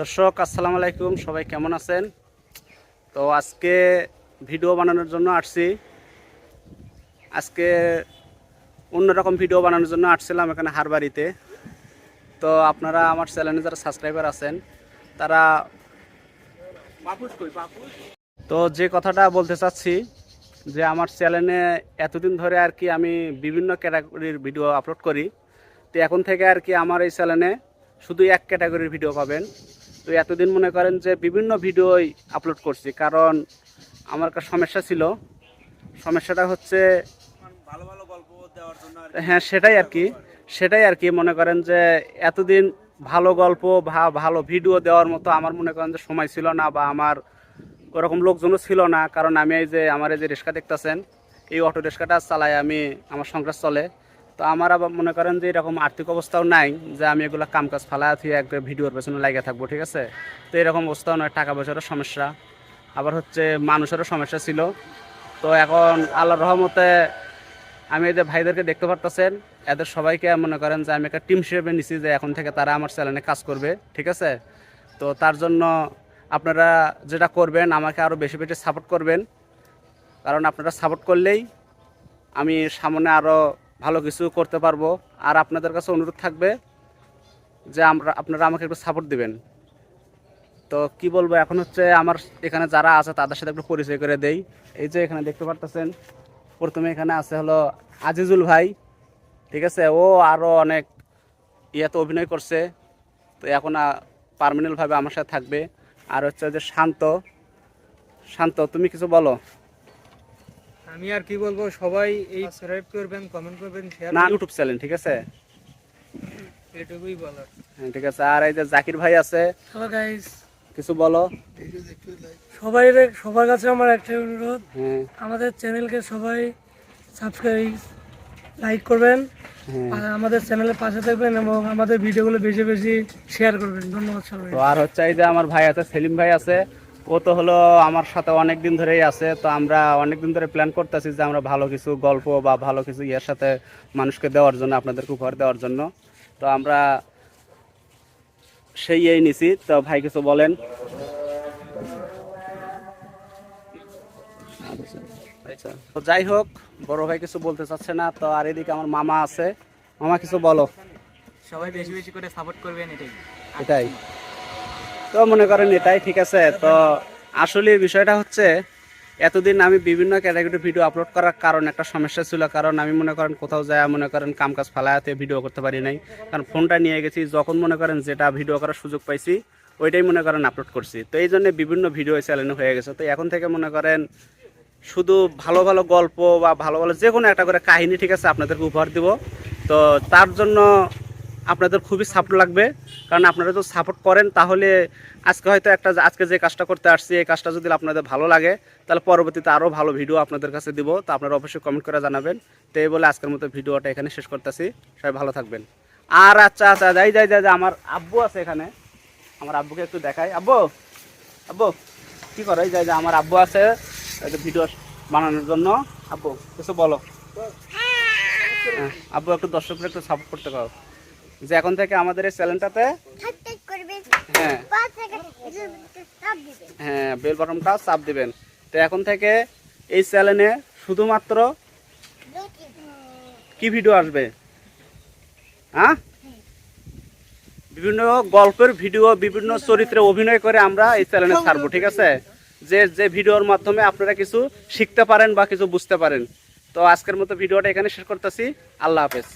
দর্শক, আসসালামু আলাইকুম। সবাই কেমন আছেন? তো আজকে ভিডিও বানানোর জন্য আসছি। আজকে অন্যরকম ভিডিও বানানোর জন্য আসছিলাম এখানে হারবাড়িতে। তো আপনারা আমার চ্যানেলে যারা সাবস্ক্রাইবার আছেন, তারা তো যে কথাটা বলতে চাচ্ছি, যে আমার চ্যানেলে এতদিন ধরে আর কি আমি বিভিন্ন ক্যাটাগরির ভিডিও আপলোড করি। তো এখন থেকে আর কি আমার এই চ্যানেলে শুধু এক ক্যাটাগরির ভিডিও পাবেন। তো এতদিন মনে করেন যে বিভিন্ন ভিডিওই আপলোড করছি। কারণ আমার একটা সমস্যা ছিল। সমস্যাটা হচ্ছে ভালো ভালো গল্প দেওয়ার জন্য হ্যাঁ সেটাই আর কি। সেটাই আর কি মনে করেন যে এতদিন ভালো গল্প বা ভালো ভিডিও দেওয়ার মতো আমার মনে করেন যে সময় ছিল না বা আমার ওরকম লোকজনও ছিল না। কারণ আমি এই যে আমার এই যে রিক্সা দেখতেছেন এই অটো রিক্সাটা চালাই আমি আমার সংসার চলে। তো আমার আবার মনে করেন যে এরকম আর্থিক অবস্থাও নাই যে আমি এগুলো কাম কাজ ফালা থুয়ে একটা ভিডিওর পেছনে লাগিয়ে থাকব, ঠিক আছে? তো এরকম অবস্থাও নয় টাকা পয়সারও সমস্যা। আবার হচ্ছে মানুষেরও সমস্যা ছিল। তো এখন আল্লাহর রহমতে আমি যে ভাইদেরকে দেখতে পারতেছেন, এদের সবাইকে মনে করেন যে আমি একটা টিম হিসেবে নিছি যে এখন থেকে তারা আমার চ্যানেলে কাজ করবে, ঠিক আছে? তো তার জন্য আপনারা যেটা করবেন, আমাকে আরও বেশি বেশি সাপোর্ট করবেন। কারণ আপনারা সাপোর্ট করলেই আমি সামনে আরও ভালো কিছু করতে পারব। আর আপনাদের কাছে অনুরোধ থাকবে যে আমরা, আপনারা আমাকে একটু সাপোর্ট দিবেন। তো কি বলব, এখন হচ্ছে আমার এখানে যারা আছে তাদের সাথে একটু পরিচয় করে দেই। এই যে এখানে দেখতে পারতেছেন, প্রথমে এখানে আছে হলো আজিজুল ভাই, ঠিক আছে? ও আরও অনেক ইয়েতে অভিনয় করছে। তো এখন পারমানেন্টভাবে আমার সাথে থাকবে। আর হচ্ছে যে শান্ত শান্ত, তুমি কিছু বলো। আমি আর কি বলব সবাই এই সাবস্ক্রাইব করবেন কমেন্ট করবেন শেয়ার না ইউটিউব চ্যানেল ঠিক আছে? এটুকুই বলার। হ্যাঁ, ঠিক আছে। আর এই যে জাকির ভাই আছে হ্যালো গাইস কিছু বলো। সবাই সবার কাছে আমার একটাই অনুরোধ। হ্যাঁ। আমাদের চ্যানেলকে সবাই সাবস্ক্রাইব লাইক করবেন। হ্যাঁ। আর আমাদের চ্যানেলের পাশে থাকবেন এবং আমাদের ভিডিওগুলো বেশি বেশি শেয়ার করবেন। ধন্যবাদ সবাই তো আর হচ্ছে এই যে আমার ভাই আছে সেলিম ভাই আছে। ও তো হলো আমার সাথে অনেক দিন ধরেই আছে তো আমরা অনেক দিন ধরে প্ল্যান করতেছি যে আমরা ভালো কিছু গল্প বা ভালো কিছু ইয়ের সাথে মানুষকে দেওয়ার জন্য আপনাদেরকে উপহার দেওয়ার জন্য। তো আমরা সেই এই নিছি। তো ভাই কিছু বলেন। আচ্ছা তো যাই হোক বড় ভাই কিছু বলতে চাচ্ছে না। তো আর এদিকে আমার মামা আছে। মামা কিছু বলো। সবাই বেশি বেশি করে সাপোর্ট করবেন এটাই। এটাই। তো মনে করেন এটাই ঠিক আছে। তো আসলে বিষয়টা হচ্ছে, এতদিন আমি বিভিন্ন ক্যাটাগরি ভিডিও আপলোড করার কারণ একটা সমস্যা ছিল। কারণ আমি মনে করেন কোথাও যায়, মনে করেন কাম কাজ ফালাতে ভিডিও করতে পারি নাই। কারণ ফোনটা নিয়ে গেছি, যখন মনে করেন যেটা ভিডিও করার সুযোগ পাইছি, ওইটাই মনে করেন আপলোড করছি। তো এই জন্য বিভিন্ন ভিডিও চ্যানেল হয়ে গেছে। তো এখন থেকে মনে করেন শুধু ভালো ভালো গল্প বা ভালো ভালো যে কোনো একটা করে কাহিনী, ঠিক আছে, আপনাদেরকে উপহার দিব। তো তার জন্য আপনাদের খুবই সাপোর্ট লাগবে। কারণ আপনারা যদি সাপোর্ট করেন তাহলে আজকে হয়তো একটা আজকে যে কাজটা করতে আসছি এই কাজটা যদি আপনাদের ভালো লাগে তাহলে পরবর্তীতে আরও ভালো ভিডিও আপনাদের কাছে দিব। তো আপনারা অবশ্যই কমেন্ট করে জানাবেন। তো এই বলে আজকের মতো ভিডিওটা এখানে শেষ করতেছি। সবাই ভালো থাকবেন। আর আচ্ছা আচ্ছা যাই যাই যাই আমার আব্বু আছে এখানে। আমার আব্বুকে একটু দেখাই। আব্বু আব্বু কি করো? এই যাই যাই, আমার আব্বু আছে ভিডিও বানানোর জন্য। আব্বু কিছু বলো। হ্যাঁ, আব্বু একটু দর্শকদের একটু সাপোর্ট করতে পারো। যে এখন থেকে আমাদের এই চ্যানেলটাতে হ্যাঁ। হ্যাঁ বেল বাটনটা চাপ দিবেন। তো এখন থেকে এই চ্যানেলে শুধুমাত্র কি ভিডিও আসবে? হ্যাঁ? বিভিন্ন গল্পের ভিডিও বিভিন্ন চরিত্রে অভিনয় করে আমরা এই চ্যানেলে ছাড়বো ঠিক আছে? যে যে ভিডিওর মাধ্যমে আপনারা কিছু শিখতে পারেন বা কিছু বুঝতে পারেন। তো আজকের মতো ভিডিওটা এখানে শেষ করতেছি। আল্লাহ হাফেজ।